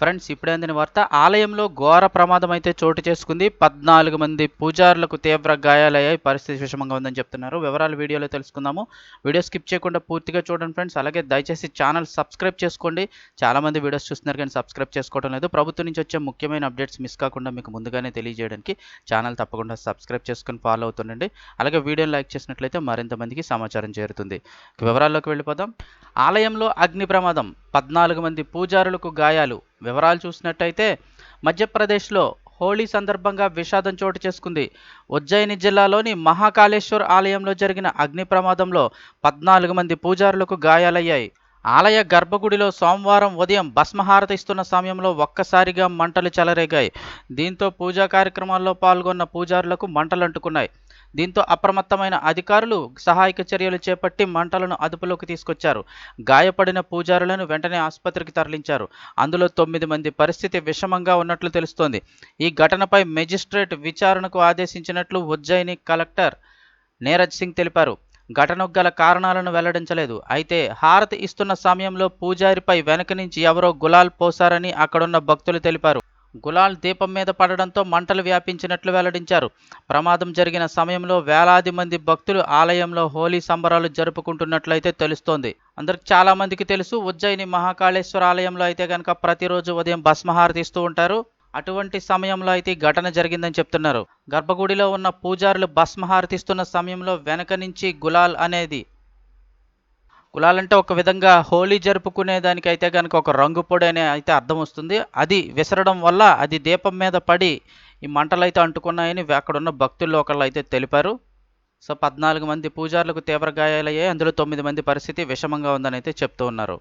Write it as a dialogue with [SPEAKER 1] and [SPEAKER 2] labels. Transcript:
[SPEAKER 1] Friends ఇప్పుడే అందిన వార్త ఆలయంలో ఘోర ప్రమాదం అయితే చోటు చేసుకుంది. పద్నాలుగు మంది పూజారులకు తీవ్ర గాయాలయ్యాయి. పరిస్థితి విషమంగా ఉందని చెప్తున్నారు. వివరాలు వీడియోలో తెలుసుకుందాము. వీడియో స్కిప్ చేయకుండా పూర్తిగా చూడండి ఫ్రెండ్స్. అలాగే దయచేసి ఛానల్ సబ్స్క్రైబ్ చేసుకోండి. చాలా మంది వీడియోస్ చూస్తున్నారు కానీ సబ్స్క్రైబ్ చేసుకోవడం లేదు. ప్రభుత్వం నుంచి వచ్చే ముఖ్యమైన అప్డేట్స్ మిస్ కాకుండా మీకు ముందుగానే తెలియజేయడానికి ఛానల్ తప్పకుండా సబ్స్క్రైబ్ చేసుకుని ఫాలో అవుతుండండి. అలాగే వీడియోని లైక్ చేసినట్లయితే మరింత మందికి సమాచారం చేరుతుంది. వివరాల్లోకి వెళ్ళిపోదాం. ఆలయంలో అగ్ని ప్రమాదం. పద్నాలుగు మంది పూజారులకు గాయాలు. వివరాలు చూసినట్టయితే మధ్యప్రదేశ్లో హోళీ సందర్భంగా విషాదం చోటు చేసుకుంది. ఉజ్జయిని జిల్లాలోని మహాకాళేశ్వర్ ఆలయంలో జరిగిన అగ్ని ప్రమాదంలో పద్నాలుగు మంది పూజారులకు గాయాలయ్యాయి. ఆలయ గర్భగుడిలో సోమవారం ఉదయం భస్మహారతి ఇస్తున్న సమయంలో ఒక్కసారిగా మంటలు చెలరేగాయి. దీంతో పూజా కార్యక్రమాల్లో పాల్గొన్న పూజారులకు మంటలు అంటుకున్నాయి దీంతో అప్రమత్తమైన అధికారులు సహాయక చర్యలు చేపట్టి మంటలను అదుపులోకి తీసుకొచ్చారు. గాయపడిన పూజారులను వెంటనే ఆసుపత్రికి తరలించారు. అందులో తొమ్మిది మంది పరిస్థితి విషమంగా ఉన్నట్లు తెలుస్తోంది. ఈ ఘటనపై మెజిస్ట్రేట్ విచారణకు ఆదేశించినట్లు ఉజ్జయిని కలెక్టర్ నీరజ్ సింగ్ తెలిపారు. ఘటనకు గల కారణాలను వెల్లడించలేదు. అయితే హారతి ఇస్తున్న సమయంలో పూజారిపై వెనక నుంచి ఎవరో గులాల్ పోసారని అక్కడున్న భక్తులు తెలిపారు. గులాల్ దీపం మీద పడడంతో మంటలు వ్యాపించినట్లు వెల్లడించారు. ప్రమాదం జరిగిన సమయంలో వేలాది మంది భక్తులు ఆలయంలో హోలీ సంబరాలు జరుపుకుంటున్నట్లయితే తెలుస్తోంది. అందరికి చాలా మందికి తెలుసు ఉజ్జయిని మహాకాళేశ్వర ఆలయంలో అయితే కనుక ప్రతిరోజు ఉదయం భస్మహారతి ఇస్తూ ఉంటారు. అటువంటి సమయంలో అయితే ఘటన జరిగిందని చెప్తున్నారు. గర్భగుడిలో ఉన్న పూజారులు భస్మహారతిస్తున్న సమయంలో వెనక నుంచి గులాల్ అనేది కులాలంటే ఒక విధంగా హోలీ జరుపుకునే దానికైతే కనుక ఒక రంగు పొడి అనే అయితే అర్థం వస్తుంది. అది విసరడం వల్ల అది దీపం మీద పడి ఈ మంటలు అయితే అంటుకున్నాయని అక్కడున్న భక్తుల్లో ఒకళ్ళు అయితే తెలిపారు. సో పద్నాలుగు మంది పూజారులకు తీవ్ర గాయాలయ్యాయి. అందులో తొమ్మిది మంది పరిస్థితి విషమంగా ఉందని అయితే చెప్తూ ఉన్నారు.